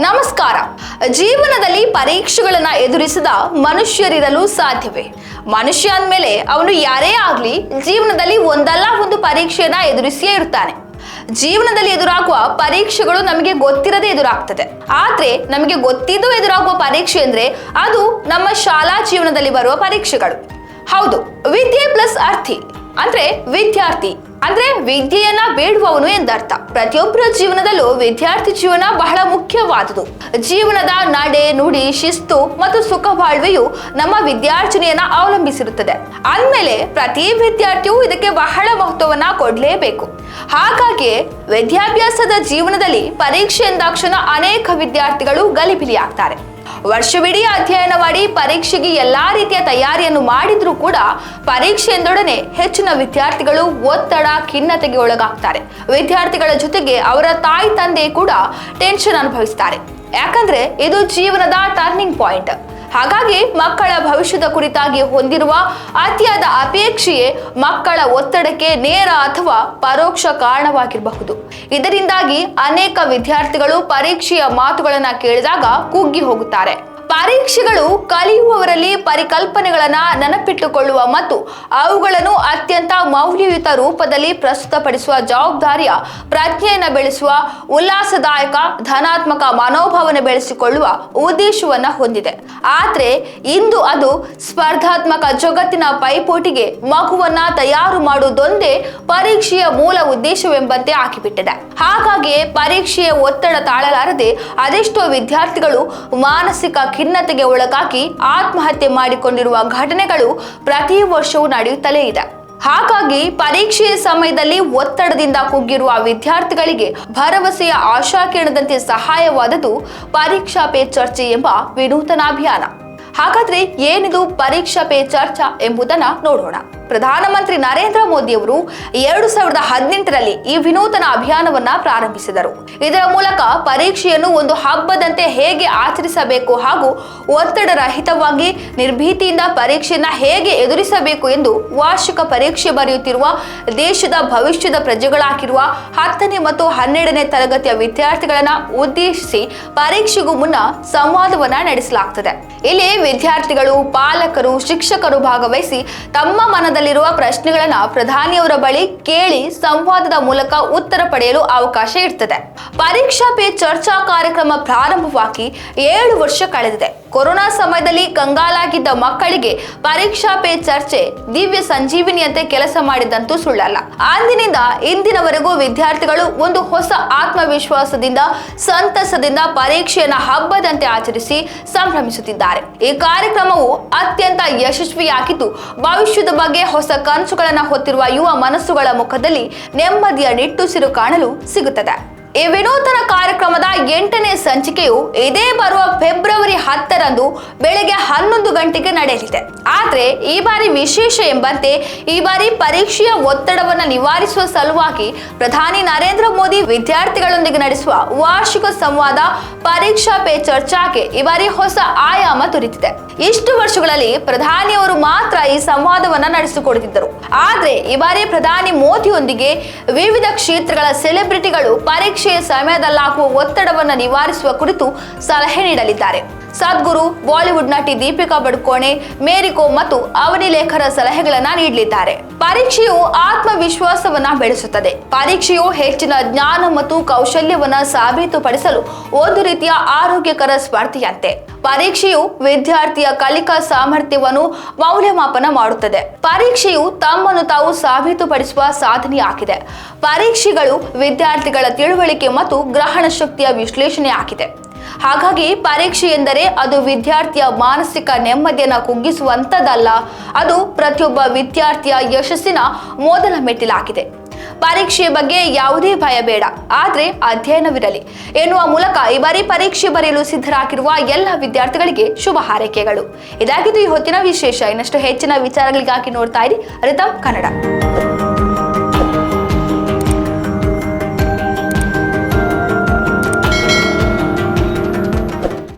ನಮಸ್ಕಾರ. ಜೀವನದಲ್ಲಿ ಪರೀಕ್ಷೆಗಳನ್ನ ಎದುರಿಸದ ಮನುಷ್ಯರಿರಲು ಸಾಧ್ಯವೇ? ಮನುಷ್ಯ ಅಂದಮೇಲೆ ಅವನು ಯಾರೇ ಆಗ್ಲಿ ಜೀವನದಲ್ಲಿ ಒಂದಲ್ಲ ಒಂದು ಪರೀಕ್ಷೆಯನ್ನ ಎದುರಿಸಿಯೇ ಇರ್ತಾನೆ. ಜೀವನದಲ್ಲಿ ಎದುರಾಗುವ ಪರೀಕ್ಷೆಗಳು ನಮಗೆ ಗೊತ್ತಿರದೇ ಎದುರಾಗ್ತದೆ. ಆದ್ರೆ ನಮಗೆ ಗೊತ್ತಿದ್ದು ಎದುರಾಗುವ ಪರೀಕ್ಷೆ ಅಂದ್ರೆ ಅದು ನಮ್ಮ ಶಾಲಾ ಜೀವನದಲ್ಲಿ ಬರುವ ಪರೀಕ್ಷೆಗಳು. ಹೌದು, ವಿದ್ಯೆ ಪ್ಲಸ್ ಅರ್ಥಿ ಅಂದ್ರೆ ವಿದ್ಯಾರ್ಥಿ. ಅಂದ್ರೆ ವಿದ್ಯೆಯನ್ನ ಬೇಡುವವನು ಎಂದರ್ಥ. ಪ್ರತಿಯೊಬ್ಬರ ಜೀವನದಲ್ಲೂ ವಿದ್ಯಾರ್ಥಿ ಜೀವನ ಬಹಳ ಮುಖ್ಯವಾದುದು. ಜೀವನದ ನಡೆ, ನುಡಿ, ಶಿಸ್ತು ಮತ್ತು ಸುಖ ಬಾಳ್ವೆಯು ನಮ್ಮ ವಿದ್ಯಾರ್ಜನೆಯನ್ನ ಅವಲಂಬಿಸಿರುತ್ತದೆ. ಅಂದಮೇಲೆ ಪ್ರತಿ ವಿದ್ಯಾರ್ಥಿಯು ಇದಕ್ಕೆ ಬಹಳ ಮಹತ್ವವನ್ನ ಕೊಡಲೇಬೇಕು. ಹಾಗಾಗಿ ವಿದ್ಯಾಭ್ಯಾಸದ ಜೀವನದಲ್ಲಿ ಪರೀಕ್ಷೆ ಎಂದಾಕ್ಷಣ ಅನೇಕ ವಿದ್ಯಾರ್ಥಿಗಳು ಗಲಿಬಿಲಿಯಾಗ್ತಾರೆ. ವರ್ಷವಿಡೀ ಅಧ್ಯಯನ ಮಾಡಿ ಪರೀಕ್ಷೆಗೆ ಎಲ್ಲಾ ರೀತಿಯ ತಯಾರಿಯನ್ನು ಮಾಡಿದ್ರೂ ಕೂಡ ಪರೀಕ್ಷೆಯಿಂದೊಡನೆ ಹೆಚ್ಚಿನ ವಿದ್ಯಾರ್ಥಿಗಳು ಒತ್ತಡ, ಖಿನ್ನತೆಗೆ ಒಳಗಾಗ್ತಾರೆ. ವಿದ್ಯಾರ್ಥಿಗಳ ಜೊತೆಗೆ ಅವರ ತಾಯಿ, ತಂದೆ ಕೂಡ ಟೆನ್ಷನ್ ಅನುಭವಿಸ್ತಾರೆ. ಯಾಕಂದ್ರೆ ಇದು ಜೀವನದ ಟರ್ನಿಂಗ್ ಪಾಯಿಂಟ್ ಹಾಗಾಗಿ ಮಕ್ಕಳ ಭವಿಷ್ಯದ ಕುರಿತಾಗಿ ಹೊಂದಿರುವ ಅತಿಯಾದ ಅಪೇಕ್ಷೆಯೇ ಮಕ್ಕಳ ಒತ್ತಡಕ್ಕೆ ನೇರ ಅಥವಾ ಪರೋಕ್ಷ ಕಾರಣವಾಗಿರಬಹುದು. ಇದರಿಂದಾಗಿ ಅನೇಕ ವಿದ್ಯಾರ್ಥಿಗಳು ಪರೀಕ್ಷೆಯ ಮಾತುಗಳನ್ನು ಕೇಳಿದಾಗ ಕುಗ್ಗಿ ಹೋಗುತ್ತಾರೆ. ಪರೀಕ್ಷೆಗಳು ಕಲಿಯುವವರಲ್ಲಿ ಪರಿಕಲ್ಪನೆಗಳನ್ನು ನೆನಪಿಟ್ಟುಕೊಳ್ಳುವ ಮತ್ತು ಅವುಗಳನ್ನು ಅತ್ಯಂತ ಮೌಲ್ಯಯುತ ರೂಪದಲ್ಲಿ ಪ್ರಸ್ತುತಪಡಿಸುವ ಜವಾಬ್ದಾರಿಯ ಪ್ರಜ್ಞೆಯನ್ನು ಬೆಳೆಸುವ, ಉಲ್ಲಾಸದಾಯಕ, ಧನಾತ್ಮಕ ಮನೋಭಾವನೆ ಬೆಳೆಸಿಕೊಳ್ಳುವ ಉದ್ದೇಶವನ್ನು ಹೊಂದಿದೆ. ಆದರೆ ಇಂದು ಅದು ಸ್ಪರ್ಧಾತ್ಮಕ ಜಗತ್ತಿನ ಪೈಪೋಟಿಗೆ ಮಗುವನ್ನ ತಯಾರು ಮಾಡುವುದೊಂದೇ ಪರೀಕ್ಷೆಯ ಮೂಲ ಉದ್ದೇಶವೆಂಬಂತೆ ಹಾಕಿಬಿಟ್ಟಿದೆ ಹಾಗಾಗಿ ಪರೀಕ್ಷೆಯ ಒತ್ತಡ ತಾಳಲಾರದೆ ಅದೆಷ್ಟೋ ವಿದ್ಯಾರ್ಥಿಗಳು ಮಾನಸಿಕ ಖಿನ್ನತೆಗೆ ಒಳಗಾಗಿ ಆತ್ಮಹತ್ಯೆ ಮಾಡಿಕೊಂಡಿರುವ ಘಟನೆಗಳು ಪ್ರತಿ ವರ್ಷವೂ ನಡೆಯುತ್ತಲೇ ಇದೆ. ಹಾಗಾಗಿ ಪರೀಕ್ಷೆಯ ಸಮಯದಲ್ಲಿ ಒತ್ತಡದಿಂದ ಕುಗ್ಗಿರುವ ವಿದ್ಯಾರ್ಥಿಗಳಿಗೆ ಭರವಸೆಯ ಆಶಾಕಿರಣದಂತೆ ಸಹಾಯವಾದದ್ದು ಪರೀಕ್ಷಾ ಪೇ ಚರ್ಚೆ ಎಂಬ ವಿನೂತನ ಅಭಿಯಾನ. ಹಾಗಾದ್ರೆ ಏನಿದು ಪರೀಕ್ಷಾ ಪೇ ಚರ್ಚಾ ಎಂಬುದನ್ನ ನೋಡೋಣ. ಪ್ರಧಾನಮಂತ್ರಿ ನರೇಂದ್ರ ಮೋದಿ ಅವರು ಎರಡು ಸಾವಿರದ ಹದಿನೆಂಟರಲ್ಲಿ ಈ ವಿನೂತನ ಅಭಿಯಾನವನ್ನ ಪ್ರಾರಂಭಿಸಿದರು. ಇದರ ಮೂಲಕ ಪರೀಕ್ಷೆಯನ್ನು ಒಂದು ಹಬ್ಬದಂತೆ ಹೇಗೆ ಆಚರಿಸಬೇಕು ಹಾಗೂ ಒತ್ತಡ ರಹಿತವಾಗಿ ನಿರ್ಭೀತಿಯಿಂದ ಪರೀಕ್ಷೆಯನ್ನ ಹೇಗೆ ಎದುರಿಸಬೇಕು ಎಂದು ವಾರ್ಷಿಕ ಪರೀಕ್ಷೆ ಬರೆಯುತ್ತಿರುವ ದೇಶದ ಭವಿಷ್ಯದ ಪ್ರಜೆಗಳಾಗಿರುವ ಹತ್ತನೇ ಮತ್ತು ಹನ್ನೆರಡನೇ ತರಗತಿಯ ವಿದ್ಯಾರ್ಥಿಗಳನ್ನ ಉದ್ದೇಶಿಸಿ ಪರೀಕ್ಷೆಗೂ ಮುನ್ನ ಸಂವಾದವನ್ನ ನಡೆಸಲಾಗ್ತದೆ. ಇಲ್ಲಿ ವಿದ್ಯಾರ್ಥಿಗಳು, ಪಾಲಕರು, ಶಿಕ್ಷಕರು ಭಾಗವಹಿಸಿ ತಮ್ಮ ಮನದಲ್ಲಿರುವ ಪ್ರಶ್ನೆಗಳನ್ನ ಪ್ರಧಾನಿಯವರ ಬಳಿ ಕೇಳಿ ಸಂವಾದದ ಮೂಲಕ ಉತ್ತರ ಪಡೆಯಲು ಅವಕಾಶ ಇರ್ತದೆ. ಪರೀಕ್ಷಾ ಪೇ ಚರ್ಚಾ ಕಾರ್ಯಕ್ರಮ ಪ್ರಾರಂಭವಾಗಿ ಏಳು ವರ್ಷ ಕಳೆದಿದೆ. ಕೊರೋನಾ ಸಮಯದಲ್ಲಿ ಕಂಗಾಲಾಗಿದ್ದ ಮಕ್ಕಳಿಗೆ ಪರೀಕ್ಷಾ ಪೇ ಚರ್ಚೆ, ದಿವ್ಯ ಸಂಜೀವಿನಿಯಂತೆ ಕೆಲಸ ಮಾಡಿದಂತೂ ಸುಳ್ಳಲ್ಲ. ಅಂದಿನಿಂದ ಇಂದಿನವರೆಗೂ ವಿದ್ಯಾರ್ಥಿಗಳು ಒಂದು ಹೊಸ ಆತ್ಮವಿಶ್ವಾಸದಿಂದ, ಸಂತಸದಿಂದ ಪರೀಕ್ಷೆಯನ್ನ ಹಬ್ಬದಂತೆ ಆಚರಿಸಿ ಸಂಭ್ರಮಿಸುತ್ತಿದ್ದಾರೆ. ಈ ಕಾರ್ಯಕ್ರಮವು ಅತ್ಯಂತ ಯಶಸ್ವಿಯಾಗಿದ್ದು, ಭವಿಷ್ಯದ ಬಗ್ಗೆ ಹೊಸ ಕನಸುಗಳನ್ನು ಹೊತ್ತಿರುವ ಯುವ ಮನಸ್ಸುಗಳ ಮುಖದಲ್ಲಿ ನೆಮ್ಮದಿಯ ನಿಟ್ಟುಸಿರು ಕಾಣಲು ಸಿಗುತ್ತದೆ. ಈ ವಿನೂತನ ಕಾರ್ಯಕ್ರಮದ ಎಂಟನೇ ಸಂಚಿಕೆಯು ಇದೇ ಬರುವ ಫೆಬ್ರವರಿ ಹತ್ತರಂದು ಬೆಳಗ್ಗೆ ಹನ್ನೊಂದು ಗಂಟೆಗೆ ನಡೆಯಲಿದೆ. ಆದರೆ ಈ ಬಾರಿ ವಿಶೇಷ ಎಂಬಂತೆ ಈ ಬಾರಿ ಪರೀಕ್ಷೆಯ ಒತ್ತಡವನ್ನು ನಿವಾರಿಸುವ ಸಲುವಾಗಿ ಪ್ರಧಾನಿ ನರೇಂದ್ರ ಮೋದಿ ವಿದ್ಯಾರ್ಥಿಗಳೊಂದಿಗೆ ನಡೆಸುವ ವಾರ್ಷಿಕ ಸಂವಾದ, ಪರೀಕ್ಷಾ ಪೇ ಚರ್ಚಾಗೆ ಈ ಬಾರಿ ಹೊಸ ಆಯಾಮ ದೊರೆತಿದೆ ಇಷ್ಟು ವರ್ಷಗಳಲ್ಲಿ ಪ್ರಧಾನಿಯವರು ಮಾತ್ರ ಈ ಸಂವಾದವನ್ನ ನಡೆಸಿಕೊಡುತ್ತಿದ್ದರು. ಆದರೆ ಈ ಬಾರಿ ಪ್ರಧಾನಿ ಮೋದಿಯೊಂದಿಗೆ ವಿವಿಧ ಕ್ಷೇತ್ರಗಳ ಸೆಲೆಬ್ರಿಟಿಗಳು ಪರೀಕ್ಷೆಯ ಸಮಯದಲ್ಲಾಗುವ ಒತ್ತಡವನ್ನು ನಿವಾರಿಸುವ ಕುರಿತು ಸಲಹೆ ನೀಡಲಿದ್ದಾರೆ. ಸದ್ಗುರು ಬಾಲಿವುಡ್ ನಟಿ ದೀಪಿಕಾ ಬಡ್ಕೋಣೆ ಮೇರಿ ಕೋಮ್ ಮತ್ತು ಅವನಿ ಲೇಖರ ಸಲಹೆಗಳನ್ನ ನೀಡಲಿದ್ದಾರೆ. ಪರೀಕ್ಷೆಯು ಆತ್ಮವಿಶ್ವಾಸವನ್ನ ಬೆಳೆಸುತ್ತದೆ. ಪರೀಕ್ಷೆಯು ಹೆಚ್ಚಿನ ಜ್ಞಾನ ಮತ್ತು ಕೌಶಲ್ಯವನ್ನ ಸಾಬೀತುಪಡಿಸಲು ಒಂದು ರೀತಿಯ ಆರೋಗ್ಯಕರ ಸ್ಪರ್ಧೆಯಂತೆ. ಪರೀಕ್ಷೆಯು ವಿದ್ಯಾರ್ಥಿಯ ಕಲಿಕಾ ಸಾಮರ್ಥ್ಯವನ್ನು ಮೌಲ್ಯಮಾಪನ ಮಾಡುತ್ತದೆ. ಪರೀಕ್ಷೆಯು ತಮ್ಮನ್ನು ತಾವು ಸಾಬೀತುಪಡಿಸುವ ಸಾಧನೆಯಾಗಿದೆ. ಪರೀಕ್ಷೆಗಳು ವಿದ್ಯಾರ್ಥಿಗಳ ತಿಳುವಳಿಕೆ ಮತ್ತು ಗ್ರಹಣ ಶಕ್ತಿಯ ವಿಶ್ಲೇಷಣೆ ಆಗಿದೆ ಹಾಗಾಗಿ ಪರೀಕ್ಷೆ ಎಂದರೆ ಅದು ವಿದ್ಯಾರ್ಥಿಯ ಮಾನಸಿಕ ನೆಮ್ಮದಿಯನ್ನು ಕುಗ್ಗಿಸುವಂಥದ್ದಲ್ಲ. ಅದು ಪ್ರತಿಯೊಬ್ಬ ವಿದ್ಯಾರ್ಥಿಯ ಯಶಸ್ಸಿನ ಮೊದಲ ಮೆಟ್ಟಿಲಾಗಿದೆ. ಪರೀಕ್ಷೆಯ ಬಗ್ಗೆ ಯಾವುದೇ ಭಯ ಬೇಡ. ಆದ್ರೆ ಅಧ್ಯಯನವಿರಲಿ. ಎನ್ನುವ ಮೂಲಕ ಈ ಬಾರಿ ಪರೀಕ್ಷೆ ಬರೆಯಲು ಸಿದ್ಧರಾಗಿರುವ ಎಲ್ಲ ವಿದ್ಯಾರ್ಥಿಗಳಿಗೆ ಶುಭ ಹಾರೈಕೆಗಳು. ಇದಾಗಿದ್ದು ಈ ಹೊತ್ತಿನ ವಿಶೇಷ. ಇನ್ನಷ್ಟು ಹೆಚ್ಚಿನ ವಿಚಾರಗಳಿಗಾಗಿ ನೋಡ್ತಾ ಇರಿ. ರಿತಮ್ ಕನ್ನಡ.